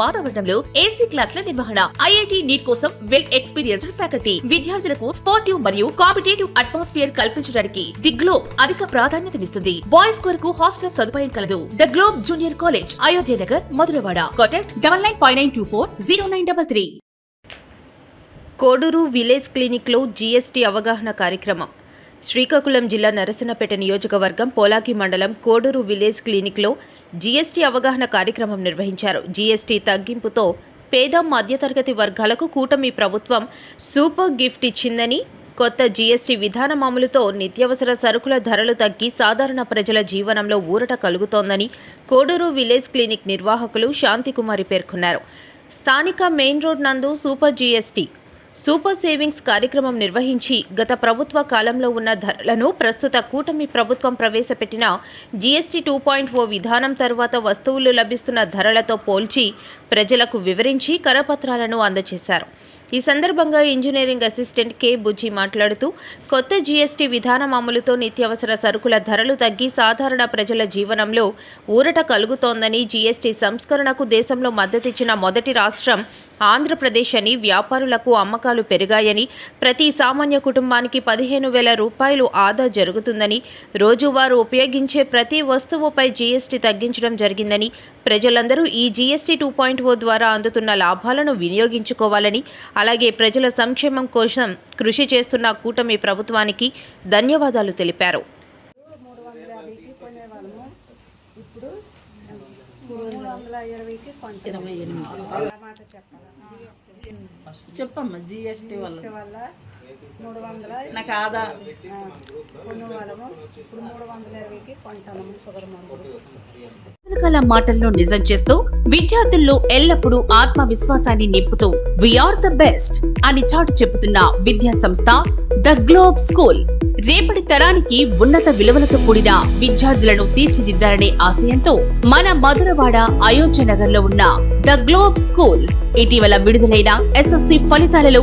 వాతావరణంలో ఏసీ క్లాసుల నిర్వహణ ఐఐటి నీట్ కోసం వెల్ ఎక్స్పీరియన్స్డ్ ఫ్యాకల్టీ విద్యార్థులకు స్పోర్టివ్ మరియు కాంపిటేటివ్ అట్మాస్ఫియర్ కల్పించడానికి ది గ్లోబ్ అధిక ప్రాధాన్యతనిస్తుంది బాయ్స్ కొరకు హాస్టల్ సదుపాయం కలదు. The Globe junior college Ayodhya Nagar Madhurawada contact double nine five nine two four zero nine double three Koduru village క్లినిక్లో GST అవగాహన కార్యక్రమం. శ్రీకాకుళం జిల్లా నరసనపేట నియోజకవర్గం పోలాకి మండలం కోడూరు విలేజ్ క్లినిక్లో జీఎస్టీ అవగాహన కార్యక్రమం నిర్వహించారు. జీఎస్టీ తగ్గింపుతో పేద మధ్యతరగతి వర్గాలకు కూటమి ప్రభుత్వం సూపర్ గిఫ్ట్ ఇచ్చిందని కొత్త జీఎస్టీ విధానం అమలుతో నిత్యావసర సరుకుల ధరలు తగ్గి సాధారణ ప్రజల జీవనంలో ఊరట కలుగుతోందని కోడూరు విలేజ్ క్లినిక్ నిర్వాహకులు శాంతికుమారి పేర్కొన్నారు. స్థానిక మెయిన్ రోడ్ నందు సూపర్ జీఎస్టీ సూపర్ సేవింగ్స్ కార్యక్రమం నిర్వహించి గత ప్రభుత్వ కాలంలో ఉన్న ధరలను ప్రస్తుత కూటమి ప్రభుత్వం ప్రవేశపెట్టిన జీఎస్టీ టూ పాయింట్ ఓ విధానం తర్వాత వస్తువులు లభిస్తున్న ధరలతో పోల్చి ప్రజలకు వివరించి కరపత్రాలను అందజేశారు. ఈ సందర్భంగా ఇంజనీరింగ్ అసిస్టెంట్ కె బుజ్జి మాట్లాడుతూ కొత్త జీఎస్టీ విధానం అమలుతో నిత్యావసర సరుకుల ధరలు తగ్గి సాధారణ ప్రజల జీవనంలో ఊరట కలుగుతోందని జీఎస్టీ సంస్కరణకు దేశంలో మద్దతిచ్చిన మొదటి రాష్ట్రం ఆంధ్రప్రదేశ్ అని వ్యాపారులకు అమ్మకాలు పెరిగాయని ప్రతి సామాన్య కుటుంబానికి పదిహేను వేల రూపాయలు ఆదా జరుగుతుందని రోజువారు ఉపయోగించే ప్రతి వస్తువుపై జీఎస్టీ తగ్గించడం జరిగిందని ప్రజలందరూ ఈ జీఎస్టీ టూ పాయింట్ ఓ ద్వారా అందుతున్న లాభాలను వినియోగించుకోవాలని అలాగే ప్రజల సంక్షేమం కోసం కృషి చేస్తున్న కూటమి ప్రభుత్వానికి ధన్యవాదాలు తెలిపారు. ఇప్పుడు మాట చెప్పాలి? చెప్పమ్మా జిఎస్టీ వల్ల మూడు వందల నాకు ఆదా ఇప్పుడు మూడు వందల ఇరవైకి కొంటాము షుగర్ మందులు. రకాల మాటల్లో నిజం చేస్తూ విద్యార్థుల్లో ఎల్లప్పుడూ ఆత్మవిశ్వాసాన్ని నింపుతూ వీఆర్ ద బెస్ట్ అని చాటు చెబుతున్న విద్యా సంస్థ ద గ్లోబ్ స్కూల్ రేపటి తరానికి ఉన్నత విలువలతో కూడిన విద్యార్థులను తీర్చిదిద్దాలనే ఆశయంతో మన మధురవాడ అయోధ్య నగర్లో ఉన్న ద గ్లోబ్ స్కూల్ ఇటీవల విడుదలైన ఎస్ఎస్సి ఫలితాలలో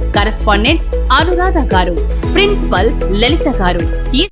కరెస్పాండెంట్ అనురాధ గారు ప్రిన్సిపల్ లలిత గారు. ఈ